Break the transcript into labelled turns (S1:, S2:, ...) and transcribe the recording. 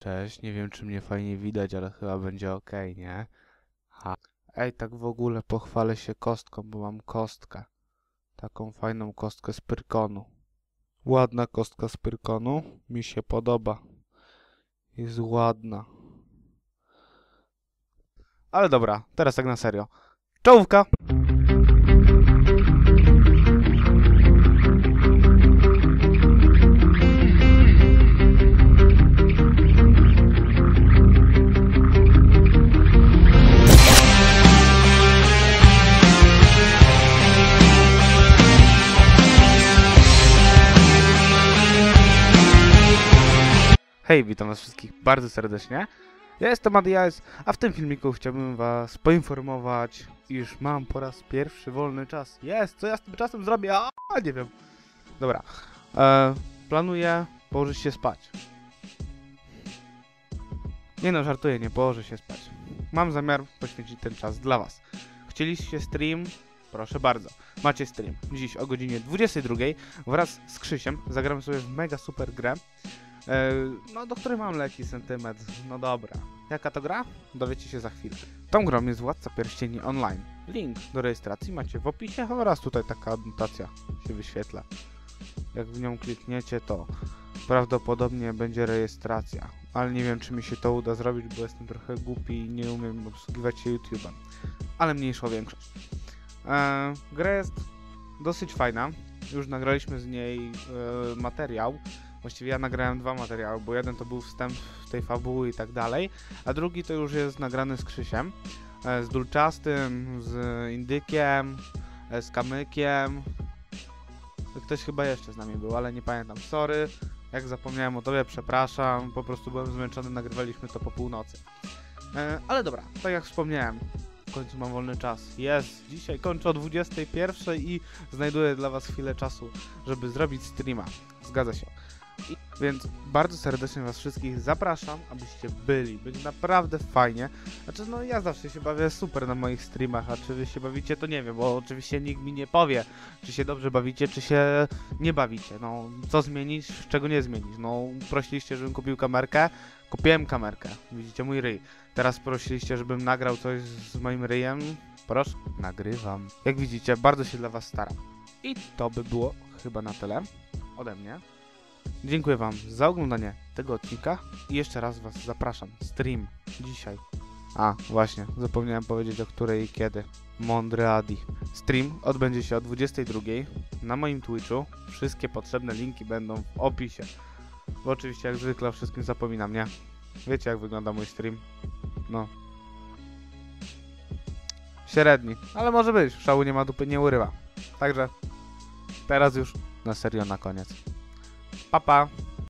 S1: Cześć, nie wiem czy mnie fajnie widać, ale chyba będzie ok, nie? Ha. Ej, tak w ogóle pochwalę się kostką, bo mam kostkę. Taką fajną kostkę z pyrkonu. Ładna kostka z pyrkonu, mi się podoba. Jest ładna. Ale dobra, teraz tak na serio. Czołówka! Hej, witam was wszystkich bardzo serdecznie. Ja jestem Adias, a w tym filmiku chciałbym was poinformować, iż mam po raz pierwszy wolny czas. Jest, co ja z tym czasem zrobię? A, nie wiem. Dobra. E, planuję położyć się spać. Nie no, żartuję, nie położę się spać. Mam zamiar poświęcić ten czas dla was. Chcieliście stream? Proszę bardzo. Macie stream. Dziś o godzinie 22 wraz z Krzysiem zagramy sobie w mega super grę. E, no, do której mam lekki sentyment. No dobra. Jaka to gra? Dowiecie się za chwilę. Tą grą jest Władca Pierścieni Online. Link do rejestracji macie w opisie oraz tutaj taka adnotacja się wyświetla. Jak w nią klikniecie, to prawdopodobnie będzie rejestracja. Ale nie wiem, czy mi się to uda zrobić, bo jestem trochę głupi i nie umiem obsługiwać się YouTube'em. Ale mniejsza o większość. E, gra jest dosyć fajna. Już nagraliśmy z niej e, materiał. Właściwie ja nagrałem dwa materiały, bo jeden to był wstęp tej fabuły i tak dalej, a drugi to już jest nagrany z Krzysiem, e, z Dulczastym, z Indykiem, e, z Kamykiem. Ktoś chyba jeszcze z nami był, ale nie pamiętam. Sorry, jak zapomniałem o tobie, przepraszam, po prostu byłem zmęczony, nagrywaliśmy to po północy. E, ale dobra, tak jak wspomniałem, w końcu mam wolny czas. Jest, dzisiaj kończę o 21 i znajduję dla was chwilę czasu, żeby zrobić streama. Zgadza się. Więc bardzo serdecznie Was wszystkich zapraszam, abyście byli. Będzie naprawdę fajnie. Znaczy, no ja zawsze się bawię super na moich streamach, a czy Wy się bawicie, to nie wiem, bo oczywiście nikt mi nie powie, czy się dobrze bawicie, czy się nie bawicie. No, co zmienić, czego nie zmienić. No, prosiliście, żebym kupił kamerkę, kupiłem kamerkę. Widzicie mój ryj. Teraz prosiliście, żebym nagrał coś z moim ryjem. Proszę, nagrywam. Jak widzicie, bardzo się dla Was staram. I to by było chyba na tyle ode mnie. Dziękuję Wam za oglądanie tego odcinka i jeszcze raz Was zapraszam. Stream dzisiaj. A, właśnie, zapomniałem powiedzieć o której i kiedy. Mądry Adi. Stream odbędzie się o 22 na moim Twitchu. Wszystkie potrzebne linki będą w opisie. Bo oczywiście jak zwykle o wszystkim zapominam, nie? Wiecie jak wygląda mój stream? No. Średni, ale może być. Szału nie ma dupy, nie urywa. Także teraz już na serio na koniec. Papa.